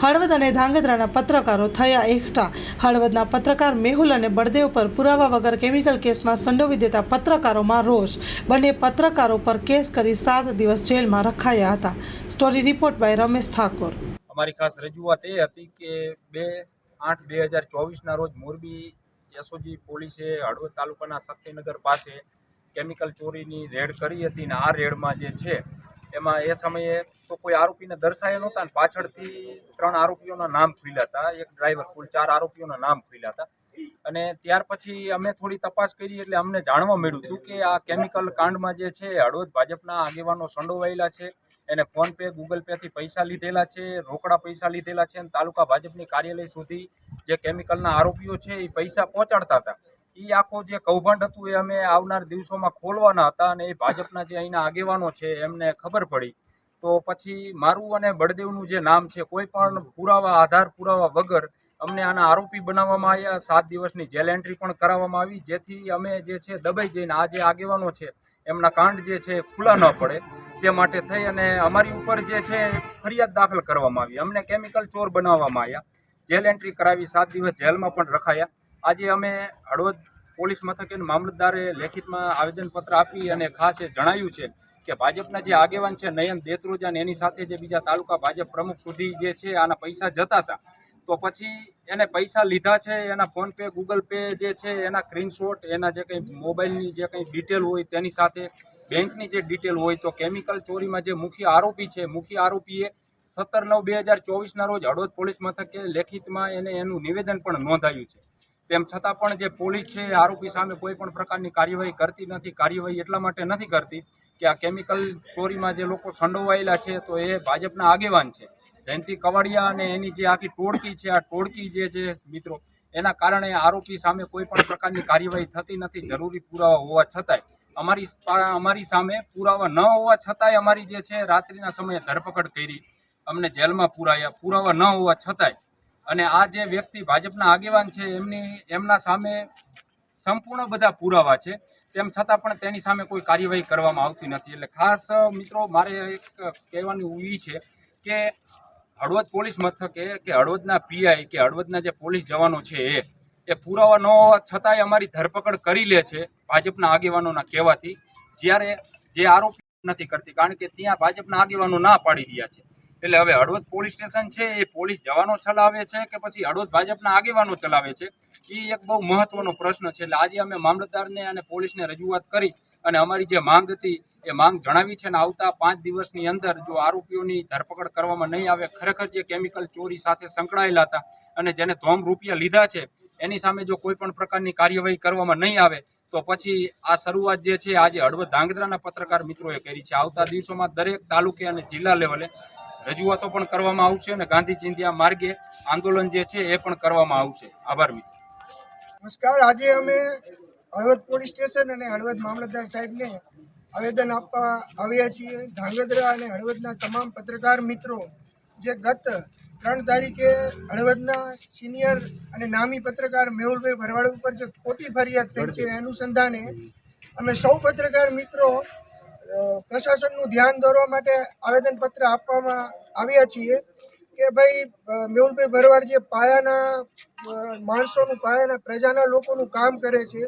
હળવદ અને ધાંગધ્રાના પત્રકારો થયા એકઠા. હળવદના પત્રકાર મેહુલ અને બળદેવ પર પુરાવા વગર કેમિકલ કેસમાં સંડોવી દેતા પત્રકારોમાં રોષ. બંને પત્રકારો પર કેસ કરી સાત દિવસ જેલમાં રખાયા હતા. Story report by Ramesh Thakor. અમારી ખાસ રજૂઆત એ હતી કે બે આઠ બે હજાર ચોવીસના રોજ મોરબી એસઓજી પોલીસે હળવદ તાલુકાના શક્તિનગર પાસે કેમિકલ ચોરીની રેડ કરી હતી અને આ રેડમાં જે છે એમાં એ સમયે તો કોઈ આરોપીને દર્શાયા નહોતા અને પાછળથી ત્રણ આરોપીઓના નામ ખુલ્યા હતા. એક ડ્રાઈવર કુલ ચાર આરોપીઓના નામ ખુલ્યા હતા. અને ત્યાર પછી અમે થોડી તપાસ કરી એટલે અમને જાણવા મળ્યું હતું કે આ કેમિકલ કાંડમાં જે છે, હળવદ ભાજપના આગેવાનો સંડોવાયેલા છે, એને ફોનપે ગૂગલ પેથી પૈસા લીધેલા છે, રોકડા પૈસા લીધેલા છે અને તાલુકા ભાજપની કાર્યાલય સુધી જે કેમિકલના આરોપીઓ છે એ પૈસા પહોંચાડતા હતા. એ આખો જે કૌભાંડ હતું એ અમે આવનાર દિવસોમાં ખોલવાના હતા અને એ ભાજપના જે અહીંના આગેવાનો છે એમને ખબર પડી. તો પછી મારું અને બળદેવનું જે નામ છે, કોઈ પણ પુરાવા, આધાર પુરાવા વગર અમને આના આરોપી બનાવવામાં આવ્યા. સાત દિવસની જેલ એન્ટ્રી પણ કરાવવામાં આવી, જેથી અમે જે છે દબાઈ જઈને આ જે આગેવાનો છે, એમના કાંડ જે છે ખુલ્લા ન પડે. તે માટે થઈ અને અમારી ઉપર જે છે ફરિયાદ દાખલ કરવામાં આવી. અમને કેમિકલ ચોર બનાવવામાં આવ્યા. જેલ એન્ટ્રી કરાવી સાત દિવસ જેલમાં પણ રખાયા. આજે અમે હળવદ પોલીસ મથકે મામલતદારે લેખિતમાં આવેદનપત્ર આપી અને ખાસ એ જણાવ્યું છે કે ભાજપના જે આગેવાન છે, નયન દેત્રોજા અને એની સાથે જે બીજા તાલુકા ભાજપ પ્રમુખ સુધી જે છે, આના પૈસા જતા હતા. તો પછી એને પૈસા લીધા છે, એના ફોનપે ગૂગલ પે જે છે, એના સ્ક્રીનશોટ, એના જે કંઈ મોબાઈલની જે કંઈ ડિટેલ હોય તેની સાથે બેંકની જે ડિટેલ હોય તો કેમિકલ ચોરીમાં જે મુખ્ય આરોપી છે, મુખ્ય આરોપીએ સત્તર નવ બે હજાર ચોવીસના રોજ હળવદ પોલીસ મથકે લેખિતમાં એને એનું નિવેદન પણ નોંધાયું છે. તેમ છતાં પણ જે પોલીસ છે આરોપી સામે કોઈ પણ પ્રકારની કાર્યવાહી કરતી નથી. કાર્યવાહી એટલા માટે નથી કરતી કે આ કેમિકલ ચોરીમાં જે લોકો સંડોવાયેલા છે, તો એ ભાજપના આગેવાન છે. જયંતિ કવાડિયા અને એની જે આખી ટોળકી છે, આ ટોળકી જે છે મિત્રો, એના કારણે આરોપી સામે કોઈ પણ પ્રકારની કાર્યવાહી થતી નથી, જરૂરી પુરાવા હોવા છતાંય. અમારી અમારી સામે પુરાવા ન હોવા છતાંય અમારી જે છે, રાત્રિના સમયે ધરપકડ કરી અમને જેલમાં પુરાયા. પુરાવા ન હોવા છતાંય અને આ જે વ્યક્તિ ભાજપના આગેવાન છે, એમની, એમના સામે સંપૂર્ણ બધા પુરાવા છે. તેમ છતાં પણ તેની સામે કોઈ કાર્યવાહી કરવામાં આવતી નથી. એટલે ખાસ, મિત્રો, મારે એક કહેવાનું એ છે કે હળવદ પોલીસ મથકે કે હળવદના પીઆઈ કે હળવદના જે પોલીસ જવાનો છે એ એ પુરાવા ન હોવા છતાંય અમારી ધરપકડ કરી લે છે ભાજપના આગેવાનોના કહેવાથી. જ્યારે જે આરોપી નથી કરતી, કારણ કે ત્યાં ભાજપના આગેવાનો ના પાડી રહ્યા છે. એટલે હવે હળવદ પોલીસ સ્ટેશન છે, એ પોલીસ જવાનો ચલાવે છે કે પછી હળવદ ભાજપના આગેવાનો ચલાવે છે? એ એક બહુ મહત્વનો પ્રશ્ન છે. એટલે આજે અમે મામલતદારને અને પોલીસને રજૂઆત કરી અને અમારી જે માંગ હતી, એ માંગ જણાવી છે અને આવતા પાંચ દિવસની અંદર જો આરોપીઓની ધરપકડ કરવામાં નહીં આવે, ખરેખર જે કેમિકલ ચોરી સાથે સંકળાયેલા હતા અને જેને ધોમ રૂપિયા લીધા છે, એની સામે જો કોઈ પણ પ્રકારની કાર્યવાહી કરવામાં નહીં આવે, તો પછી આ શરૂઆત જે છે, આજે હળવદ ધાંગધ્રાના પત્રકાર મિત્રોએ કરી છે. આવતા દિવસોમાં દરેક તાલુકે અને જિલ્લા લેવલે રજૂઆતો પણ કરવામાં આવશે અને ગાંધી ચિંધ્યા માર્ગે આંદોલન જે છે એ પણ કરવામાં આવશે. આભાર મિત્રો. નમસ્કાર. આજે અમે હળવદ પોલીસ સ્ટેશન અને હળવદ મામલતદાર સાહેબને આવેદન આપવા આવ્યા છીએ. ધાંગધ્રા અને હળવદના તમામ પત્રકાર મિત્રો જે ગત ત્રણ તારીખે હળવદના સિનિયર અને નામી પત્રકાર મેહુલભાઈ ભરવાડ ઉપર જે ખોટી ફરિયાદ થઈ છે અનુસંધાને અમે સૌ પત્રકાર મિત્રો પ્રશાસનનું ધ્યાન દોરવા માટે આવેદનપત્ર આપવામાં આવ્યા છીએ કે ભાઈ મેહુલભાઈ ભરવાડ જે પાયાના માણસોનું પાયાના, પ્રજાના લોકોનું કામ કરે છે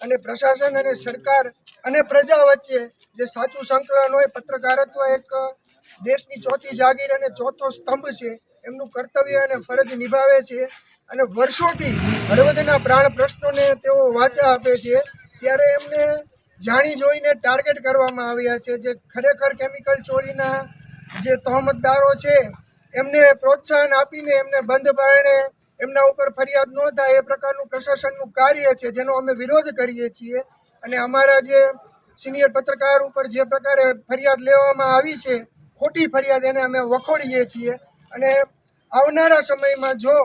અને પ્રશાસન અને સરકાર અને પ્રજા વચ્ચે જે સાચું સંકલન હોય, પત્રકારત્વ એક દેશની ચોથી જાગીર અને ચોથો સ્તંભ છે, એમનું કર્તવ્ય અને ફરજ નિભાવે છે અને વર્ષોથી હળવદના પ્રાણ પ્રશ્નોને તેઓ વાચા આપે છે. ત્યારે એમને જાણી જોઈને ટાર્ગેટ કરવામાં આવ્યા છે જે ખરેખર કેમિકલ ચોરીના જે તહોમતદારો છે, એમને પ્રોત્સાહન આપીને એમને બંધ બારણે એમના ઉપર ફરિયાદ ન થાય એ પ્રકારનું પ્રશાસનનું કાર્ય છે જેનો અમે વિરોધ કરીએ છીએ. અને અમારા જે સિનિયર પત્રકાર ઉપર જે પ્રકારે ફરિયાદ લેવામાં આવી છે, ખોટી ફરિયાદ એને અમે વખોડીએ છીએ. અને આવનારા સમયમાં જો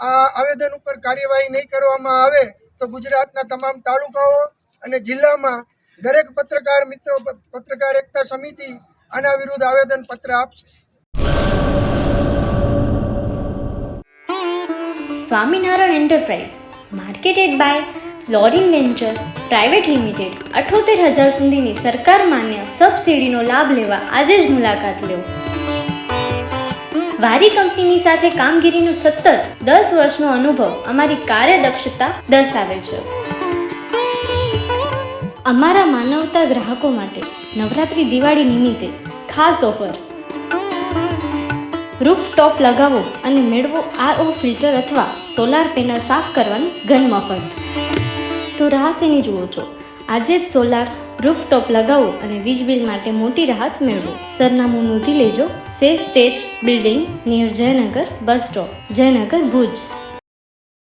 આ આવેદન ઉપર કાર્યવાહી નહીં કરવામાં આવે, તો ગુજરાતના તમામ તાલુકાઓ અને જિલ્લામાં દરેક પત્રકાર મિત્રો પત્રકાર એકતા સમિતિ આના વિરુદ્ધ આવેદન પત્ર આપશે. Swaminarayan enterprise, marketed by flooring venture, private limited, અઠોતેર હજાર સુધીની સરકાર માન્ય સબસિડીનો લાભ લેવા આજે જ મુલાકાત લો. વારી કંપનીની સાથે કામગીરીનું સતત દસ વર્ષનો અનુભવ અમારી કાર્યદક્ષતા દર્શાવે છે. અમારા માનવતા ગ્રાહકો માટે નવરાત્રિ દિવાળી નિમિત્તે ખાસ ઓફર. રૂફ ટોપ લગાવો અને મેળવો આરઓ ફિલ્ટર અથવા સોલાર પેનલ સાફ કરવાની ઘન મફત. તો રાહ શેની જુઓ છો, આજે જ સોલાર રૂફ ટોપ લગાવો અને વીજ બિલ માટે મોટી રાહત મેળવો. સરનામું નોંધી લેજો, સે stage building near Jaynagar, bus stop, Jaynagar Bhuj.